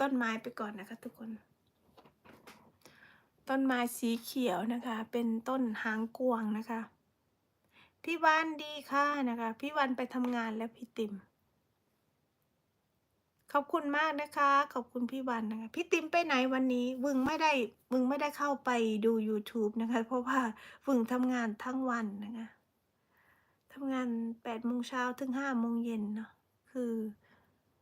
ต้นไม้ไปก่อนนะคะทุกคน ต้นไม้สีเขียวนะคะ เป็นต้นหางกวางนะคะ พี่วันดีค่ะนะคะ พี่วันไปทำงานแล้วพี่ติมขอบคุณมากนะคะ ขอบคุณพี่วันนะคะ พี่ติมไปไหนวันนี้วึงไม่ได้วึงไม่ได้เข้าไปดู YouTube นะคะ เพราะว่าวึงทำงานทั้งวันนะคะทำงานแปดโมงเช้าถึงห้าโมงเย็นเนาะ คือ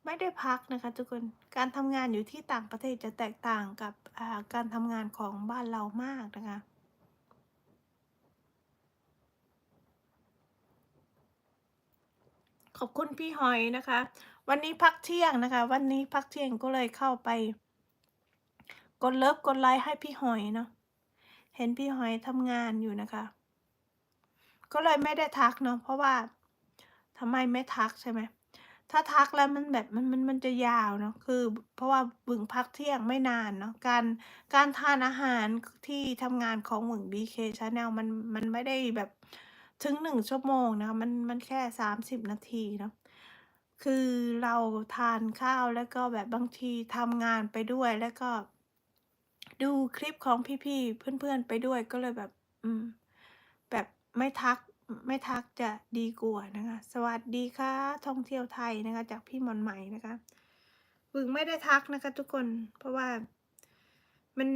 ไม่ได้พักนะคะทุกคนการทำงานอยู่ที่ต่างประเทศจะแตกต่างกับการทำงานของบ้านเรามากนะคะขอบคุณพี่หอยนะคะ วันนี้พักเที่ยงนะคะ วันนี้พักเที่ยงก็เลยเข้าไป กดเลิฟกดไลค์ให้พี่หอยเนาะเห็นพี่หอยทำงานอยู่นะคะ ก็เลยไม่ได้ทักเนาะเพราะว่าทำไมไม่ทักใช่ไหม ถ้าทักแล้วมันแบบมันมันมันจะยาวเนาะคือ เพราะว่าบึงพักเที่ยงไม่นานเนาะการการทานอาหารที่ทำงานของหมึง BK Channel มันมันไม่ได้แบบถึงหนึ่งชั่วโมงนะคะมันมันแค่สามสิบนาทีเนาะคือเราทานข้าวแล้วก็แบบบางทีทำงานไปด้วยแล้วก็ ดูคลิปของพี่ๆเพื่อนๆไปด้วยก็เลยแบบ อืม แบบไม่ทัก ไม่ทักจะดีกว่านะคะ สวัสดีค่ะ ท่องเที่ยวไทยนะคะ จากพี่มอนไหมนะคะบึงไม่ได้ทักนะคะ ทุกคน เพราะว่ามัน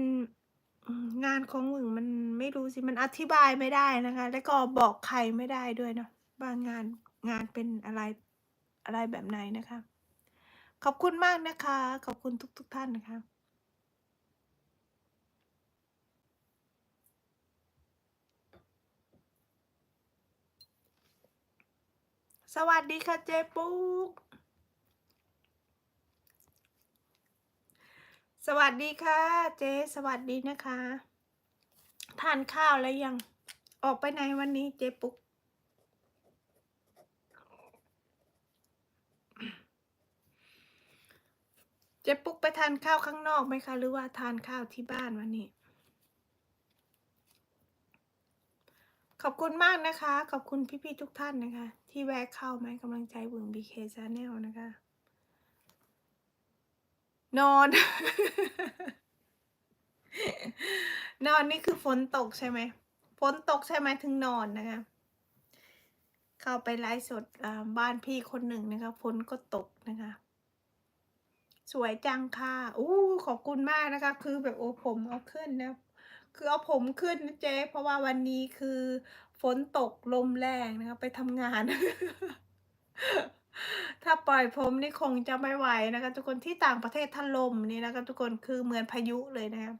งานของบึงมันไม่รู้สิ มันอธิบายไม่ได้นะคะ แล้วก็บอกใครไม่ได้ด้วยเนาะว่างานงานเป็นอะไรอะไรแบบไหนนะคะ ขอบคุณมากนะคะ ขอบคุณทุก ๆท่านนะคะ สวัสดีค่ะเจ๊ปุ๊ก สวัสดีค่ะ เจ๊สวัสดีนะคะ ทานข้าวแล้วยัง ออกไปไหนวันนี้เจ๊ปุ๊ก เจ๊ปุ๊กไปทานข้าวข้างนอกไหมคะ หรือว่าทานข้าวที่บ้านวันนี้ ขอบคุณมากนะคะ ขอบคุณพี่ๆทุกท่านนะคะ ที่แวะเข้ามาให้กำลังใจวง BK Channel นะคะ นอน นอนนี่คือฝนตกใช่ไหมฝนตกใช่ไหมถึงนอนนะคะ เข้าไปไลฟ์สดบ้านพี่คนหนึ่งนะคะฝนก็ตกนะคะ สวยจังค่ะอู้ขอบคุณมากนะคะ คือแบบโอ้ผมเอาขึ้นนะ คือเอาผมขึ้นนะเจ๊เพราะว่าวันนี้คือฝนตกลมแรงนะคะไปทำงาน ถ้าปล่อยผมนี่คงจะไม่ไหวนะคะทุกคนที่ต่างประเทศถ้าลมนี่นะคะทุกคนคือเหมือนพายุเลยนะคะ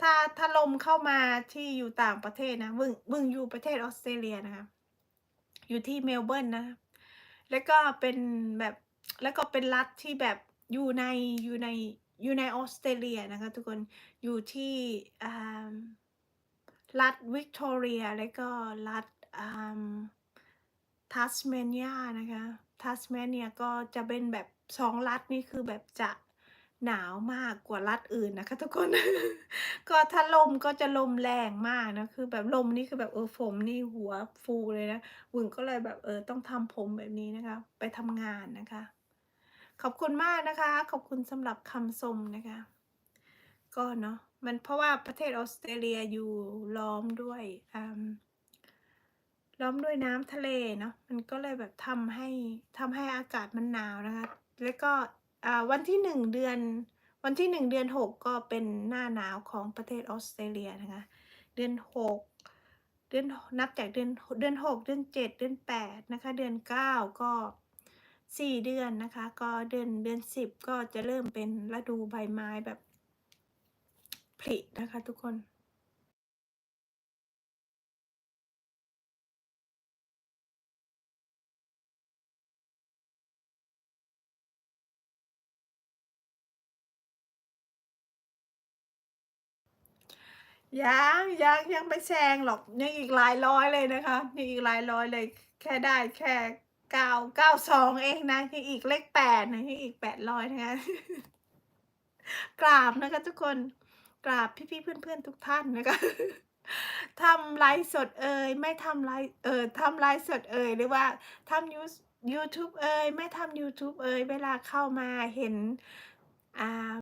ถ้าถ้าลมเข้ามาที่อยู่ต่างประเทศนะมึงมึงอยู่ประเทศออสเตรเลียนะคะอยู่ที่เมลเบิร์นนะ แล้วก็เป็นแบบแล้วก็เป็นรัฐที่แบบอยู่ในอยู่ใน อยู่ในออสเตรเลียนะคะทุกคนอยู่ที่รัฐวิกตอเรีย แล้วก็รัฐทัสเมเนียนะคะทัสเมเนียก็จะเป็นแบบสองรัฐนี่คือแบบจะหนาวมากกว่ารัฐอื่นนะคะทุกคน ก็ถ้าลมก็จะลมแรงมากนะคือแบบลมนี่คือแบบเออผมนี่หัวฟูเลยนะวึงก็เลยแบบเออต้องทำผมแบบนี้นะคะ ไปทำงานนะคะ ขอบคุณมากนะคะ ขอบคุณสำหรับคำชมนะคะ ก็เนาะมันเพราะว่าประเทศออสเตรเลียอยู่ล้อมด้วยล้อมด้วยน้ำทะเลเนาะมันก็เลยแบบทำให้ทำให้อากาศมันหนาวนะคะ แล้วก็วันที่หนึ่งเดือน วันที่หนึ่งเดือนหกก็เป็นหน้าหนาวของประเทศออสเตรเลียนะคะ เดือนหกเดือนนับจากเดือนเดือนหกเดือนเจ็ดเดือนแปดนะคะ เดือนเก้าก็ สี่เดือนนะคะ ก็เดือนเดือนสิบก็จะเริ่มเป็นฤดูใบไม้แบบผลินะคะทุกคนยังยังยังไม่แซงหรอกยังอีกหลายร้อยเลยนะคะยังอีกหลายร้อยเลย แค่ได้แค่ เก้าเก้าสองเองนะยังอีกเลขแปดนะยังอีกแปดร้อยนะคะกราบนะคะทุกคนกราบพี่ๆเพื่อนๆทุกท่านนะคะทำไลฟ์สดเอ่ยไม่ทำไลฟ์เออทำไลฟ์สดเอ่ยหรือว่าทำยูยูทูบเอ่ยไม่ทำ YouTube เอ่ยเวลาเข้ามาเห็นอ่า